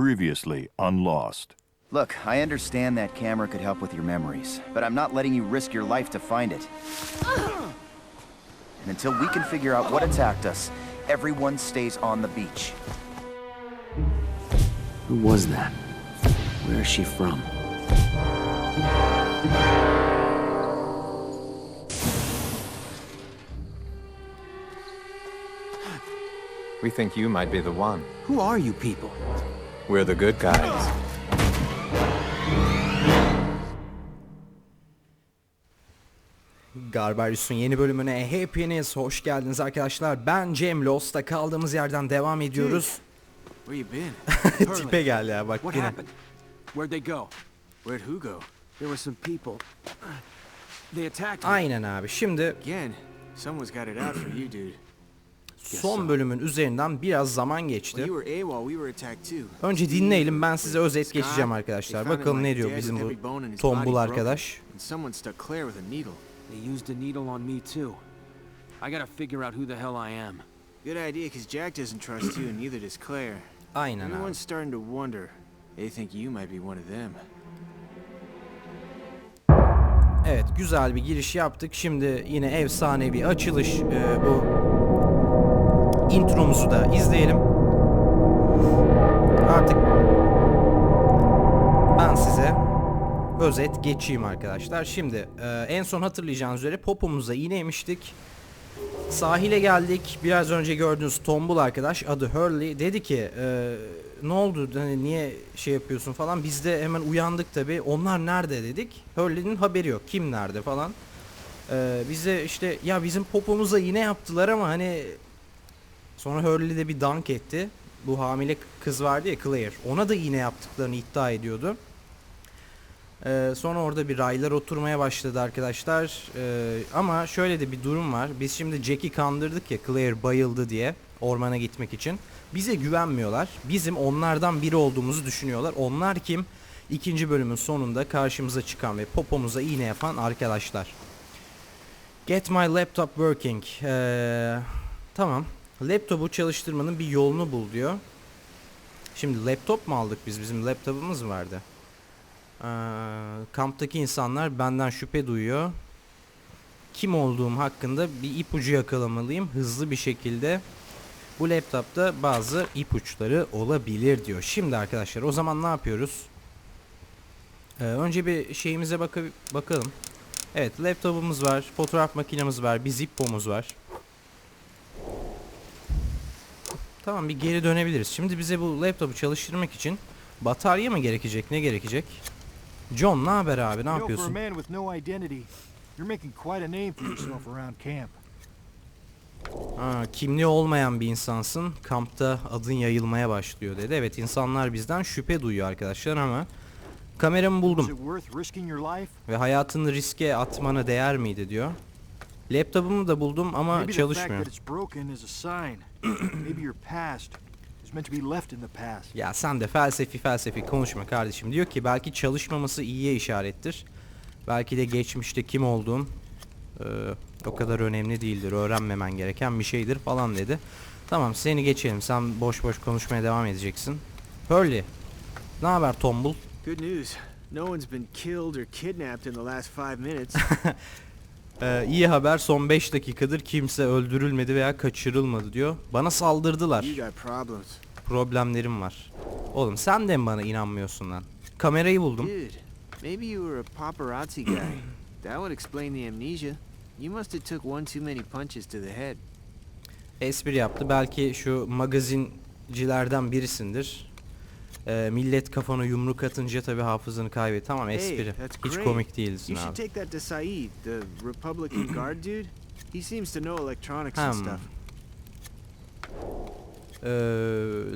Previously on Lost. Look, I understand that camera could help with your memories, but I'm not letting you risk your life to find it. And until we can figure out what attacked us, everyone stays on the beach. Who was that? Where is she from? We think you might be the one. Who are you people? We're the good guys. Garbarius'un yeni bölümüne hepiniz hoş geldiniz arkadaşlar. Ben Cem Lost'ta kaldığımız yerden devam ediyoruz. Where you been? Tipe gel ya bak yine. happened? Where'd they go? Where'd who go? There were some people. They attacked me. Aynen abi. Şimdi son bölümün üzerinden biraz zaman geçti. Önce dinleyelim ben size özet geçeceğim arkadaşlar. Bakalım ne diyor bizim bu tombul arkadaş. They used a needle on me too. I gotta figure out who the hell I am. Good idea, because Jack doesn't trust you, and neither does Claire. Aynen abi. Everyone's starting to wonder. They think you might be one of them. Evet güzel bir giriş yaptık. Şimdi yine efsane bir açılış e, bu intromuzu da izleyelim. Artık ben size özet geçeyim arkadaşlar. Şimdi e, en son hatırlayacağınız üzere popumuza iğneymiştik. Sahile geldik. Biraz önce gördüğünüz tombul arkadaş adı Hurley dedi ki e, ne oldu hani niye şey yapıyorsun falan. Biz de hemen uyandık tabi. Onlar nerede dedik. Hurley'nin haberi yok. Kim nerede falan. E, bize işte ya bizim popumuza iğne yaptılar ama hani sonra Hurley de bir dank etti. Bu hamile kız vardı ya Claire. Ona da iğne yaptıklarını iddia ediyordu. Ee, sonra orada bir raylar oturmaya başladı arkadaşlar. Ee, ama şöyle de bir durum var. Biz şimdi Jack'i kandırdık ya Claire bayıldı diye ormana gitmek için. Bize güvenmiyorlar. Bizim onlardan biri olduğumuzu düşünüyorlar. Onlar kim? İkinci bölümün sonunda karşımıza çıkan ve popomuza iğne yapan arkadaşlar. Get my laptop working. Ee, tamam. Laptopu çalıştırmanın bir yolunu bul diyor. Şimdi laptop mu aldık biz? Bizim laptopumuz vardı. Ee, kamptaki insanlar benden şüphe duyuyor. Kim olduğum hakkında bir ipucu yakalamalıyım hızlı bir şekilde. Bu laptopta bazı ipuçları olabilir diyor. Şimdi arkadaşlar o zaman ne yapıyoruz? Ee, önce bir şeyimize baka- bakalım. Evet laptopumuz var, fotoğraf makinemiz var, bir Zippo'muz var. Tamam bir geri dönebiliriz. Şimdi bize bu laptopu çalıştırmak için batarya mı gerekecek, ne gerekecek? John ne haber abi, ne yapıyorsun? Ha, kimliği olmayan bir insansın, kampta adın yayılmaya başlıyor dedi. Evet insanlar bizden şüphe duyuyor arkadaşlar ama kameramı buldum ve hayatını riske atmana değer miydi diyor. Laptopumu da buldum ama çalışmıyor. Maybe your past is meant to be left in the past. Ya sen de felsefi felsefi konuşma kardeşim. Diyor ki belki çalışmaması iyiye işarettir. Belki de geçmişte kim olduğun e, o kadar önemli değildir. Öğrenmemen gereken bir şeydir falan dedi. Tamam seni geçelim. Sen boş boş konuşmaya devam edeceksin. Hurley. Ne haber tombul? Good news. No one's been killed or kidnapped in the last five minutes. Ee, iyi haber son 5 dakikadır kimse öldürülmedi veya kaçırılmadı diyor. Bana saldırdılar. Problemlerim var. Oğlum sen de mi bana inanmıyorsun lan? Kamerayı buldum. Maybe you were a paparazzi guy. that would explain the amnesia. You must have took one too many punches to the head. espri yaptı. Belki şu magazincilerden birisindir. Ee, millet kafana yumruk atınca tabi hafızanı kaybetti. Tamam espri. Hiç komik değilsin abi. take that to Saeed, the Republican guard dude. He seems to know electronics and Hmm. stuff. Ee,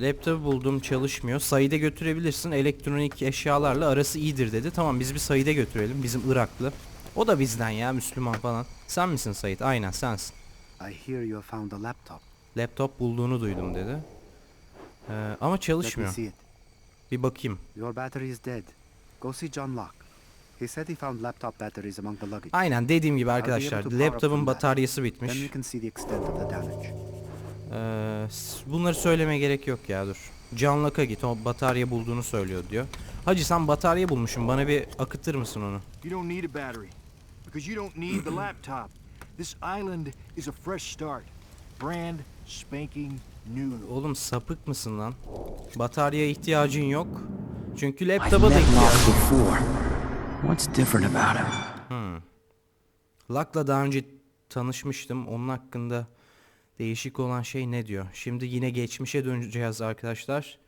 laptopu buldum çalışmıyor. Said'e götürebilirsin. Elektronik eşyalarla arası iyidir dedi. Tamam biz bir Said'e götürelim. Bizim Iraklı. O da bizden ya Müslüman falan. Sen misin Said? Aynen sensin. I hear you found a laptop. Laptop bulduğunu duydum dedi. Ee, ama çalışmıyor. Bir bakayım. Your battery is dead. Go see John Locke. He said he found laptop batteries among the luggage. Aynen dediğim gibi arkadaşlar. Laptopun bataryası Then bitmiş. we can see the extent of the damage. Ee, bunları söylemeye gerek yok ya dur. John Locke'a git o batarya bulduğunu söylüyor diyor. Hacı sen batarya bulmuşsun bana bir akıtır mısın onu? You don't need a battery. Because you don't need the laptop. This island is a fresh start. Brand spanking. Oğlum sapık mısın lan? Bataryaya ihtiyacın yok. Çünkü laptopa da ihtiyacın before. What's different about him? Luck'la daha önce tanışmıştım. Onun hakkında değişik olan şey ne diyor? Şimdi yine geçmişe döneceğiz arkadaşlar.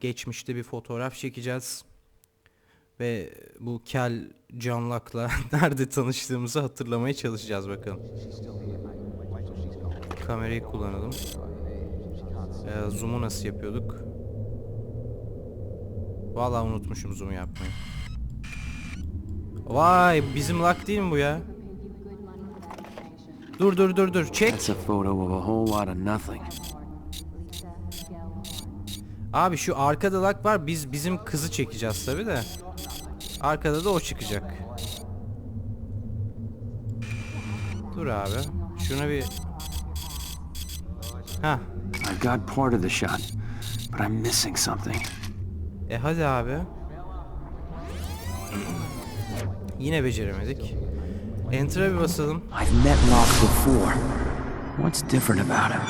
Geçmişte bir fotoğraf çekeceğiz. Ve bu kel John Luck'la nerede tanıştığımızı hatırlamaya çalışacağız bakalım. Kamerayı kullanalım. Ee, zoom'u nasıl yapıyorduk? Vallahi unutmuşum zoom yapmayı. Vay bizim Luck değil mi bu ya? Dur dur dur dur çek. Abi şu arkada lak var biz bizim kızı çekeceğiz tabi de. Arkada da o çıkacak. Dur abi. Şuna bir... Ha. I've got part of the shot, but I'm missing something. E hadi abi. Yine beceremedik. Enter'a bir basalım. I've met Locke before. What's different about him?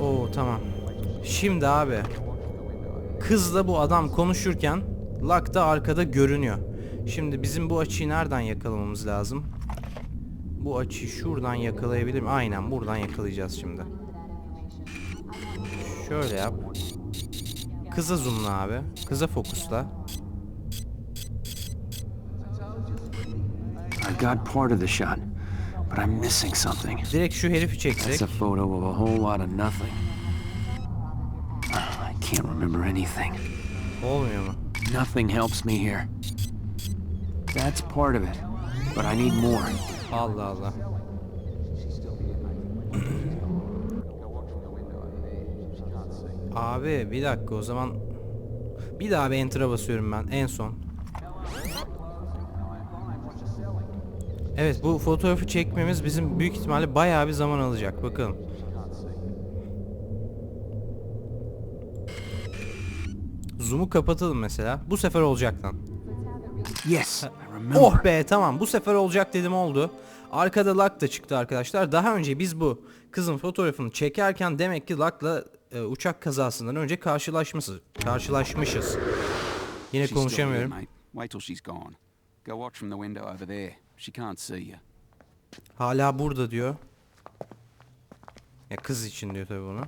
Oo tamam. Şimdi abi. Kızla bu adam konuşurken Lak da arkada görünüyor. Şimdi bizim bu açıyı nereden yakalamamız lazım? Bu açıyı şuradan yakalayabilir miyim? Aynen buradan yakalayacağız şimdi. Şöyle yap. Kıza zoomla abi. Kıza fokusla. I've got part of the shot, but I'm missing something. Direkt şu herifi That's çeksek. a photo of a whole lot of nothing. I can't remember anything. Olmuyor mu? Nothing helps me here. That's part of it, but I need more. Allah Allah. Abi bir dakika o zaman bir daha bir enter'a basıyorum ben en son. Evet bu fotoğrafı çekmemiz bizim büyük ihtimalle bayağı bir zaman alacak bakalım. Zoom'u kapatalım mesela. Bu sefer olacak lan. Yes. Oh be tamam bu sefer olacak dedim oldu. Arkada Luck da çıktı arkadaşlar. Daha önce biz bu kızın fotoğrafını çekerken demek ki Luck'la e, uçak kazasından önce karşılaşmışız. Karşılaşmışız. Yine She's still here, konuşamıyorum. mate. Wait till she's gone. Go watch from the window over there. She can't see you. Hala burada diyor. Ya kız için diyor tabii bunu.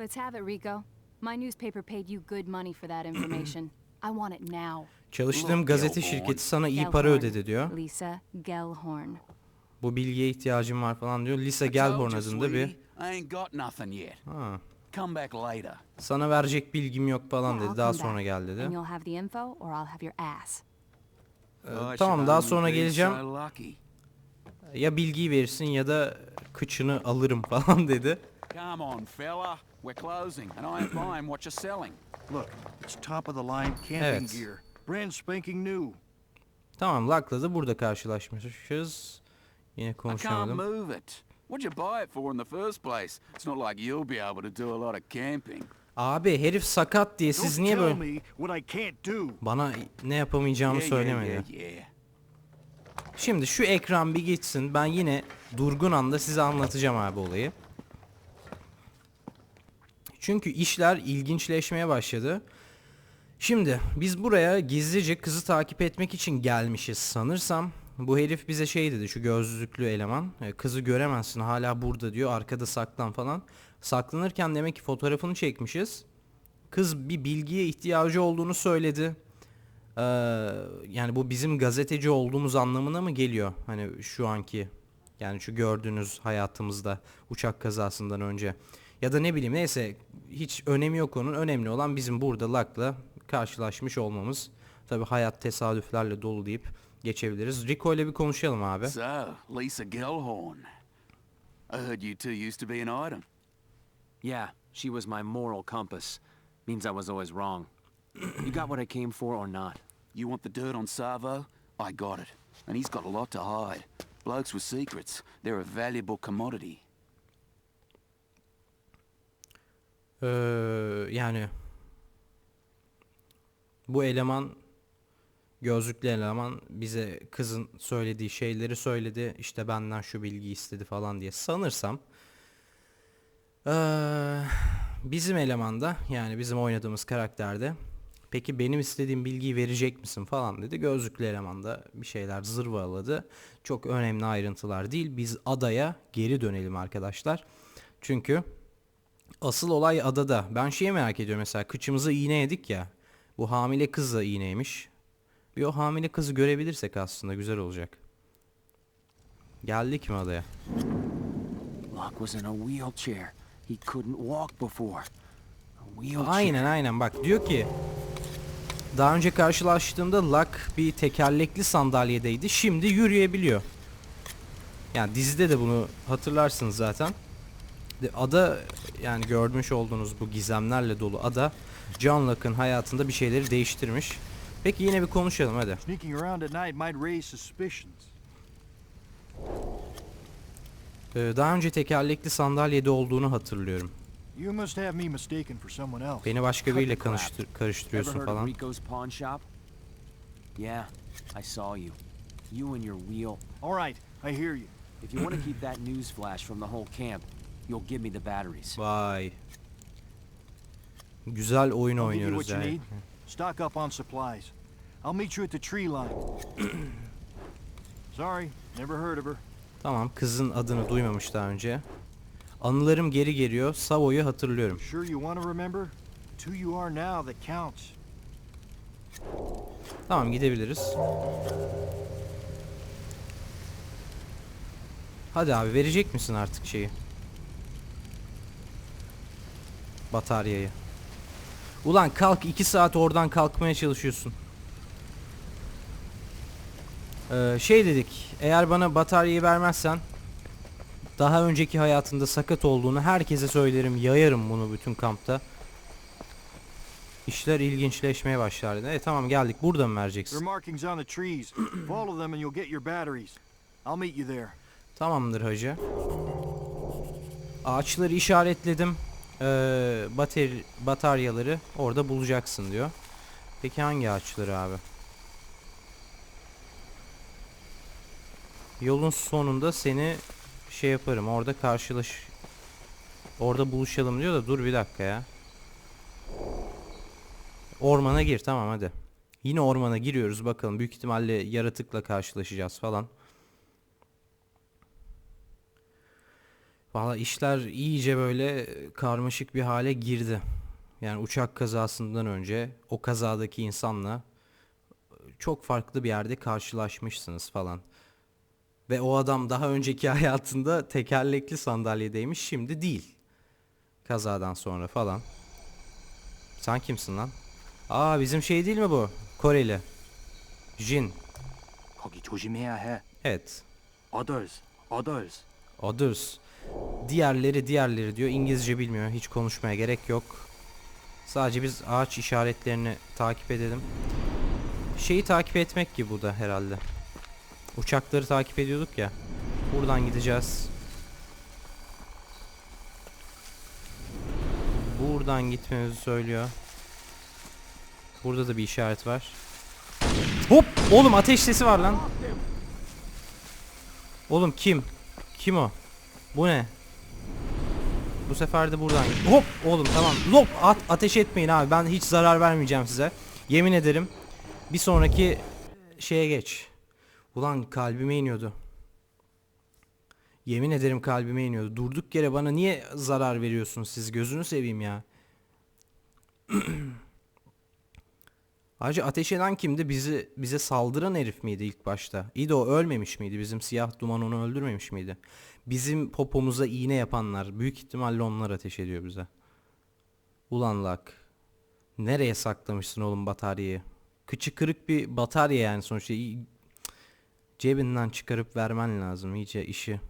Let's have it, Rico. My newspaper paid you good money for that information. I want it now. Çalıştığım gazete şirketi sana iyi para ödedi diyor. Lisa Gellhorn. Bu bilgiye ihtiyacım var falan diyor. Lisa you, adında bir. sweetie, I ain't got nothing yet. Ha, Come back later. sana verecek bilgim yok falan dedi. Daha sonra gel dedi. And you'll have the info or I'll have your ass. Ee, tamam daha sonra geleceğim. Ya bilgiyi verirsin ya da kıçını alırım falan dedi. Come on, fella. We're closing, and I ain't buying what you're selling. Look, it's top of the line camping Evet. gear. Brand spanking new. Tamam Luck'la da burada karşılaşmışız. Yine I can't konuşamadım. move it. What'd you buy it for in the first place? It's not like you'll be able to do a lot of camping. Abi herif sakat diye siz Don't niye tell böyle me what I can't do. bana ne yapamayacağımı Yeah, söylemedi. Yeah, yeah, yeah. Şimdi şu ekran bir geçsin. Ben yine durgun anda size anlatacağım abi olayı. Çünkü işler ilginçleşmeye başladı. Şimdi biz buraya gizlice kızı takip etmek için gelmişiz sanırsam. Bu herif bize şey dedi şu gözlüklü eleman. e, Kızı göremezsin hala burada diyor arkada saklan falan. Saklanırken demek ki fotoğrafını çekmişiz. Kız bir bilgiye ihtiyacı olduğunu söyledi. Ee, yani bu bizim gazeteci olduğumuz anlamına mı geliyor? Hani şu anki yani şu gördüğünüz hayatımızda uçak kazasından önce. Ya da ne bileyim neyse hiç önemi yok onun. Önemli olan bizim burada Luck'la karşılaşmış olmamız. Tabi hayat tesadüflerle dolu deyip geçebiliriz. Rico ile bir konuşalım abi. So, Lisa Gellhorn. I heard you two used to be an item. Yeah, she was my moral compass. Means I was always wrong. You got what I came for or not? You want the dirt on Savo? I got it. And he's got a lot to hide. Blokes with secrets, they're a valuable commodity. Ee, yani bu eleman gözlüklü eleman bize kızın söylediği şeyleri söyledi. İşte benden şu bilgi istedi falan diye sanırsam ee, bizim elemanda yani bizim oynadığımız karakterde peki benim istediğim bilgiyi verecek misin falan dedi. Gözlüklü eleman da bir şeyler zırvaladı. Çok önemli ayrıntılar değil. Biz adaya geri dönelim arkadaşlar. Çünkü asıl olay adada. Ben şeyi merak ediyorum mesela kıçımıza iğne yedik ya. Bu hamile kız da iğneymiş. Bir o hamile kızı görebilirsek aslında güzel olacak. Geldik mi adaya? Locke was in a wheelchair. He couldn't walk before. Aynen aynen bak diyor ki daha önce karşılaştığımda Luck bir tekerlekli sandalyedeydi. Şimdi yürüyebiliyor. Yani dizide de bunu hatırlarsınız zaten. De- Ada yani görmüş olduğunuz bu gizemlerle dolu ada John Locke'ın hayatında bir şeyleri değiştirmiş. Peki yine bir konuşalım hadi. Sneaking around at night might raise suspicions. Ee, daha önce tekerlekli sandalyede olduğunu hatırlıyorum. Beni başka biriyle karıştır- karıştırıyorsun falan. Yeah, I saw you. You and your wheel. All right, I hear you. If you want to keep that news flash from the whole camp, you'll give me the batteries. Vay. Güzel oyun I'll give you oynuyoruz what you yani. need. Stock up on supplies. I'll meet you at the tree line. Sorry, never heard of her. Tamam kızın adını duymamış daha önce. Anılarım geri geliyor. Savo'yu hatırlıyorum. Sure you want to remember? It's who you are now that counts. Tamam gidebiliriz. Hadi abi verecek misin artık şeyi? Bataryayı. Ulan kalk 2 saat oradan kalkmaya çalışıyorsun. Ee, şey dedik. Eğer bana bataryayı vermezsen daha önceki hayatında sakat olduğunu herkese söylerim. Yayarım bunu bütün kampta. İşler ilginçleşmeye başlar. E tamam geldik. Burada mı vereceksin? Tamamdır hacı. Ağaçları işaretledim. Ee, bateri, bataryaları orada bulacaksın diyor. Peki hangi ağaçları abi? Yolun sonunda seni şey yaparım. Orada karşılaş... Orada buluşalım diyor da dur bir dakika ya. Ormana gir tamam hadi. Yine ormana giriyoruz bakalım. Büyük ihtimalle yaratıkla karşılaşacağız falan. Valla işler iyice böyle karmaşık bir hale girdi. Yani uçak kazasından önce o kazadaki insanla ee, çok farklı bir yerde karşılaşmışsınız falan. Ve o adam daha önceki hayatında tekerlekli sandalyedeymiş şimdi değil. Kazadan sonra falan. Sen kimsin lan? Aa bizim şey değil mi bu? Koreli. Jin. Evet. Others. Others. Others. Diğerleri diğerleri diyor. İngilizce bilmiyor. Hiç konuşmaya gerek yok. Sadece biz ağaç işaretlerini takip edelim. Şeyi takip etmek gibi bu da herhalde. Uçakları takip ediyorduk ya. Buradan gideceğiz. Buradan gitmemizi söylüyor. Burada da bir işaret var. Hop! Oğlum ateş sesi var lan. Oğlum kim? Kim o? Bu ne? Bu sefer de buradan git. Hop oğlum tamam. Hop at ateş etmeyin abi. Ben hiç zarar vermeyeceğim size. Yemin ederim. Bir sonraki şeye geç. Ulan kalbime iniyordu. Yemin ederim kalbime iniyordu. Durduk yere bana niye zarar veriyorsunuz siz? Gözünü seveyim ya. Ayrıca ateş eden kimdi? Bizi bize saldıran herif miydi ilk başta? İyi o ölmemiş miydi? Bizim siyah duman onu öldürmemiş miydi? Bizim popomuza iğne yapanlar büyük ihtimalle onlar ateş ediyor bize. Ulan lak. Nereye saklamışsın oğlum bataryayı? Kıçı kırık bir batarya yani sonuçta. Cebinden çıkarıp vermen lazım. İyice işi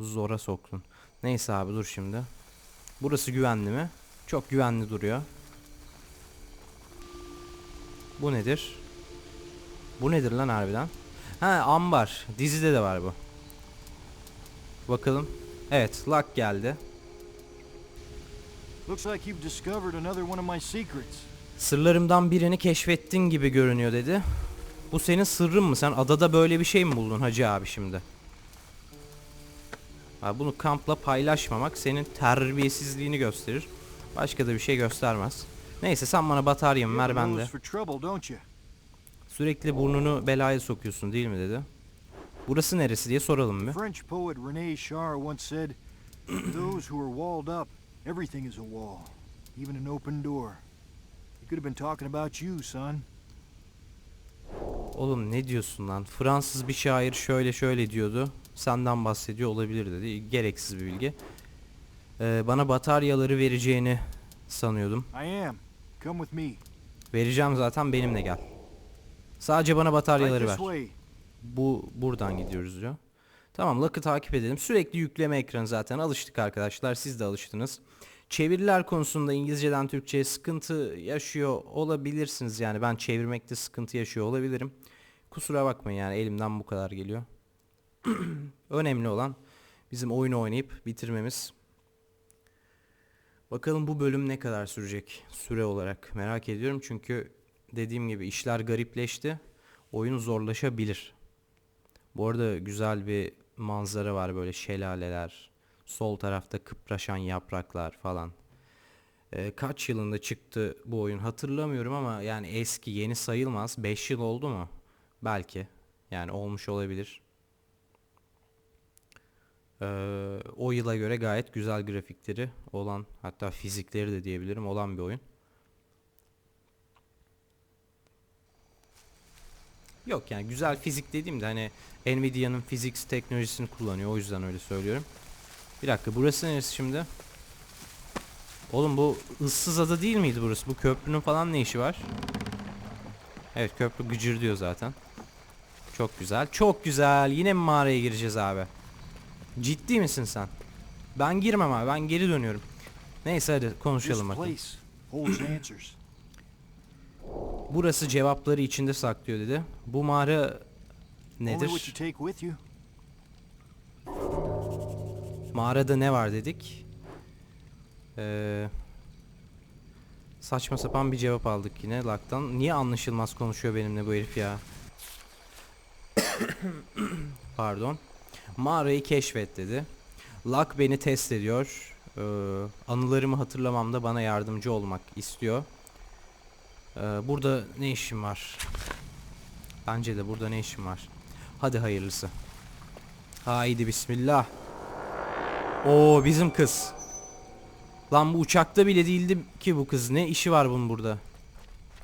zora soktun. Neyse abi dur şimdi. Burası güvenli mi? Çok güvenli duruyor. Bu nedir? Bu nedir lan harbiden? Ha ambar. Dizide de var bu. Bakalım. Evet, Luck geldi. Looks like you've discovered another one of my secrets. Sırlarımdan birini keşfettin gibi görünüyor dedi. Bu senin sırrın mı? Sen adada böyle bir şey mi buldun hacı abi şimdi? Ha, bunu kampla paylaşmamak senin terbiyesizliğini gösterir. Başka da bir şey göstermez. Neyse sen bana have ver a ben de. nose for trouble, don't you? Sürekli burnunu belaya sokuyorsun değil mi dedi. Burası neresi diye soralım bir. French poet René Char once said, "Those who are walled up, everything is a wall, even an open door." He could have been talking about you, son. Oğlum ne diyorsun lan? Fransız bir şair şöyle şöyle diyordu. Senden bahsediyor olabilir dedi. Gereksiz bir bilgi. Ee, bana bataryaları vereceğini sanıyordum. I am. Come with me. Vereceğim zaten benimle gel. Sadece bana bataryaları ver. Bu buradan gidiyoruz diyor. Tamam Luck'ı takip edelim. Sürekli yükleme ekranı zaten alıştık arkadaşlar. Siz de alıştınız. Çeviriler konusunda İngilizceden Türkçe'ye sıkıntı yaşıyor olabilirsiniz. Yani ben çevirmekte sıkıntı yaşıyor olabilirim. Kusura bakmayın yani elimden bu kadar geliyor. Önemli olan bizim oyunu oynayıp bitirmemiz. Bakalım bu bölüm ne kadar sürecek süre olarak merak ediyorum. Çünkü dediğim gibi işler garipleşti. Oyun zorlaşabilir. Bu arada güzel bir manzara var böyle şelaleler. Sol tarafta kıpraşan yapraklar falan. Ee, kaç yılında çıktı bu oyun hatırlamıyorum ama yani eski yeni sayılmaz. 5 yıl oldu mu? Belki. Yani olmuş olabilir. Ee, o yıla göre gayet güzel grafikleri olan hatta fizikleri de diyebilirim olan bir oyun. Yok yani güzel fizik dediğimde hani Nvidia'nın physics teknolojisini kullanıyor o yüzden öyle söylüyorum. Bir dakika burası neresi şimdi? Oğlum bu ıssız ada değil miydi burası? Bu köprünün falan ne işi var? Evet köprü gıcır diyor zaten. Çok güzel. Çok güzel. Yine mi mağaraya gireceğiz abi? Ciddi misin sen? Ben girmem abi. Ben geri dönüyorum. Neyse hadi konuşalım bakalım. Burası cevapları içinde saklıyor dedi. Bu mağara nedir? Mağarada ne var dedik. Ee, saçma sapan bir cevap aldık yine Lak'tan. Niye anlaşılmaz konuşuyor benimle bu herif ya? Pardon. Mağarayı keşfet dedi. Lak beni test ediyor. Ee, anılarımı hatırlamamda bana yardımcı olmak istiyor. Ee, burada ne işim var? Bence de burada ne işim var? Hadi hayırlısı. Haydi bismillah. Oo bizim kız. Lan bu uçakta bile değildi ki bu kız. Ne işi var bunun burada?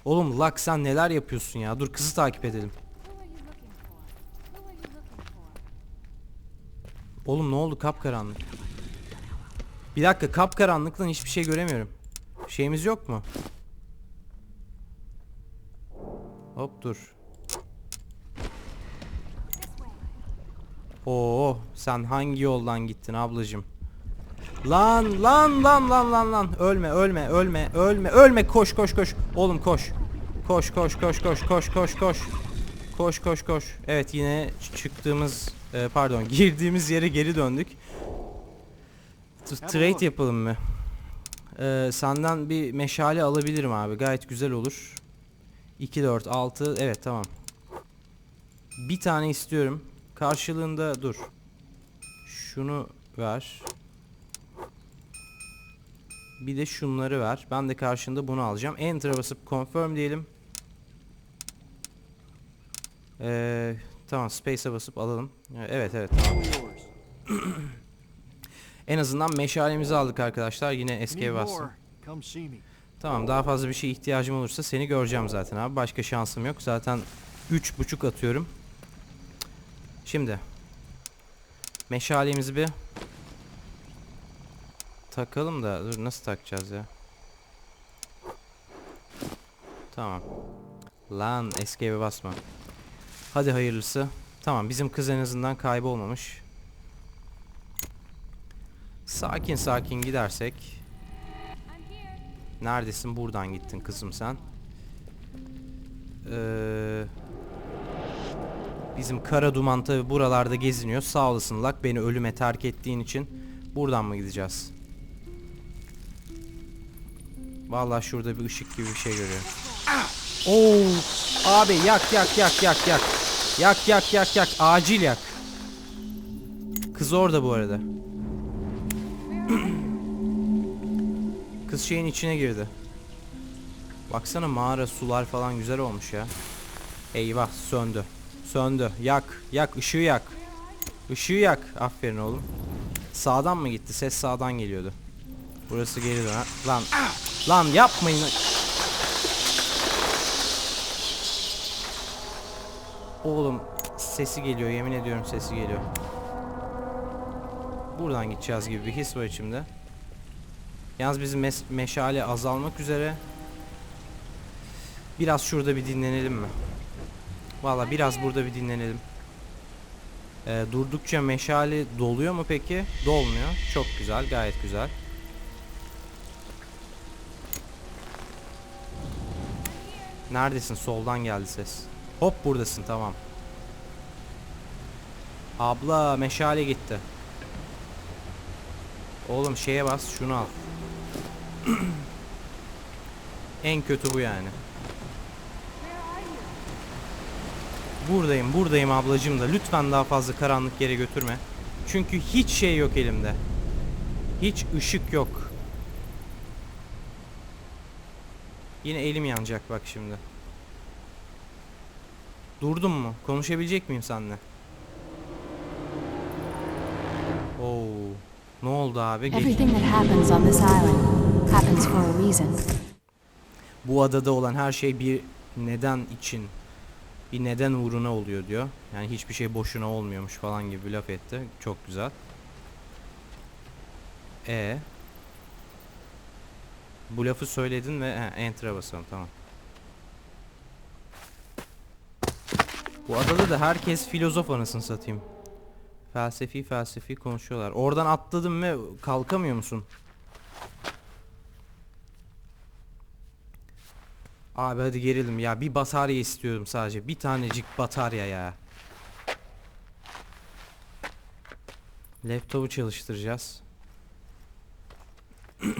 Oğlum Lak sen neler yapıyorsun ya? Dur kızı takip edelim. Oğlum ne oldu kapkaranlık? Bir dakika kapkaranlıktan hiçbir şey göremiyorum. Şeyimiz yok mu? Hop dur. Oo sen hangi yoldan gittin ablacım? Lan lan lan lan lan lan ölme ölme ölme ölme ölme koş koş koş oğlum koş koş koş koş koş koş koş koş koş koş koş. Evet yine çıktığımız e, pardon girdiğimiz yere geri döndük. T- trade yapalım mı? Ee, senden bir meşale alabilirim abi. Gayet güzel olur. 2 4 6 evet tamam. Bir tane istiyorum. Karşılığında dur. Şunu ver. Bir de şunları ver. Ben de karşında bunu alacağım. Enter'a basıp confirm diyelim. Ee, tamam space'e basıp alalım. Ee, Evet evet tamam. en azından meşalemizi aldık arkadaşlar. Yine escape bastım. Tamam daha fazla bir şeye ihtiyacım olursa seni göreceğim zaten abi. Başka şansım yok. Zaten üç buçuk atıyorum. Şimdi meşalemizi bir takalım da dur nasıl takacağız ya? Tamam. Lan escape'e basma. Hadi hayırlısı. Tamam bizim kız en azından kaybolmamış. Sakin sakin gidersek Neredesin? Buradan gittin kızım sen. Ee, bizim kara duman tabi buralarda geziniyor. Sağ olasın Lak beni ölüme terk ettiğin için. Buradan mı gideceğiz? Vallahi şurada bir ışık gibi bir şey görüyorum. Oo! Abi yak yak yak yak yak. Yak yak yak yak. Acil yak. Kız orada bu arada. Kız şeyin içine girdi. Baksana mağara sular falan güzel olmuş ya. Eyvah söndü. Söndü. Yak. Yak ışığı yak. Işığı yak. Aferin oğlum. Sağdan mı gitti? Ses sağdan geliyordu. Burası geri dön. Lan. Lan yapmayın. Oğlum sesi geliyor yemin ediyorum sesi geliyor. Buradan gideceğiz gibi bir his var içimde. Yalnız bizim mes- meşale azalmak üzere. Biraz şurada bir dinlenelim mi? Valla biraz burada bir dinlenelim. Ee, durdukça meşale doluyor mu peki? Dolmuyor. Çok güzel, gayet güzel. Neredesin? Soldan geldi ses. Hop buradasın tamam. Abla meşale gitti. Oğlum şeye bas şunu al. en kötü bu yani. Buradayım buradayım ablacım da lütfen daha fazla karanlık yere götürme. Çünkü hiç şey yok elimde. Hiç ışık yok. Yine elim yanacak bak şimdi. Durdum mu? Konuşabilecek miyim seninle? Oo. Ne oldu abi? Geç- Everything that happens on this island happens for a reason. Bu adada olan her şey bir neden için bir neden uğruna oluyor diyor. Yani hiçbir şey boşuna olmuyormuş falan gibi bir laf etti. Çok güzel. E Bu lafı söyledin ve he, enter'a basalım tamam. Bu adada da herkes filozof anasını satayım. Felsefi felsefi konuşuyorlar. Oradan atladım ve kalkamıyor musun? Abi hadi gelelim ya. Bir batarya istiyorum sadece. Bir tanecik batarya ya. Laptopu çalıştıracağız.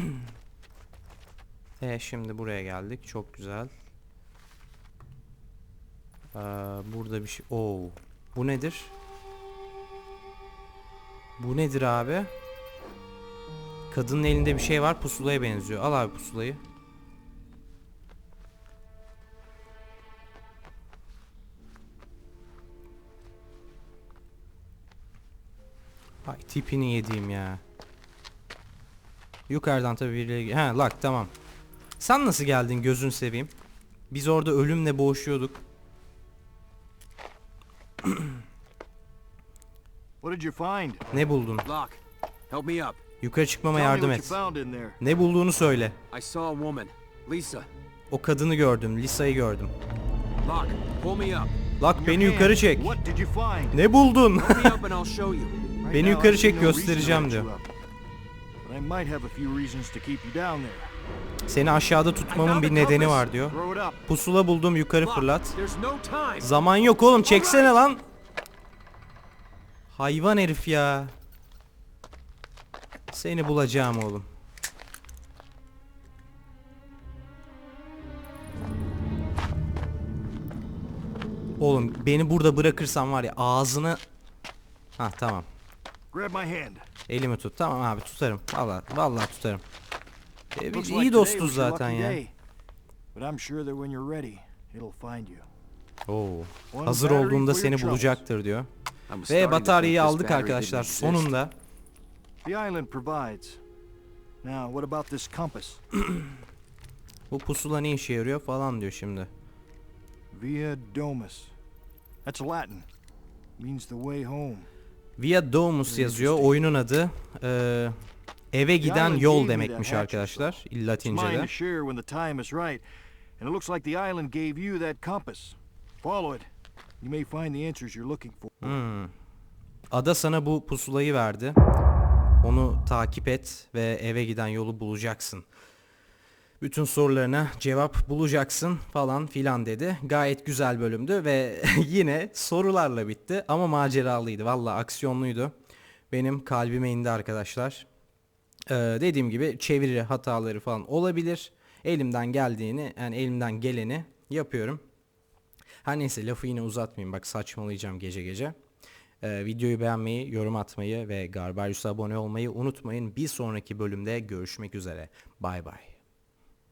e şimdi buraya geldik. Çok güzel. Ee, burada bir şey. Oo. Bu nedir? Bu nedir abi? Kadının elinde bir şey var. Pusulaya benziyor. Al abi pusulayı. Ay tipini yediğim ya. Yukarıdan tabii birileri... He lak tamam. Sen nasıl geldin gözün seveyim? Biz orada ölümle boğuşuyorduk. Ne buldun? Locke, help me up. Yukarı çıkmama yardım et. Ne bulduğunu söyle. O kadını gördüm. Lisa'yı gördüm. In beni yukarı çek. Ne buldun? Beni yukarı çek, göstereceğim diyor. Seni aşağıda tutmamın bir nedeni var diyor. Pusula buldum yukarı fırlat. Zaman yok oğlum çeksene lan. Hayvan herif ya. Seni bulacağım oğlum. Oğlum beni burada bırakırsan var ya ağzını... Ha tamam. Elimi tut. Tamam abi tutarım. Vallahi vallahi tutarım. E, biz iyi dostuz zaten ya. Oo. Hazır olduğunda seni bulacaktır diyor. Ve bataryayı aldık arkadaşlar sonunda. The island provides. Now, what about this compass? Bu pusula ne işe yarıyor falan diyor şimdi. Via Domus. That's Latin. Means the way home. Via Domus yazıyor oyunun adı. Ee, eve giden yol demekmiş arkadaşlar Latince'de. And it looks like the island gave you that compass. Follow it. You may find the answers you're looking for. Hmm. Ada sana bu pusulayı verdi. Onu takip et ve eve giden yolu bulacaksın. Bütün sorularına cevap bulacaksın falan filan dedi. Gayet güzel bölümdü ve yine sorularla bitti ama maceralıydı. Valla aksiyonluydu. Benim kalbime indi arkadaşlar. Ee, dediğim gibi çeviri hataları falan olabilir. elimden geldiğini yani elimden geleni yapıyorum. Her neyse lafı yine uzatmayayım bak saçmalayacağım gece gece. Ee, videoyu beğenmeyi, yorum atmayı ve Garbarius'a abone olmayı unutmayın. Bir sonraki bölümde görüşmek üzere. Bay bay.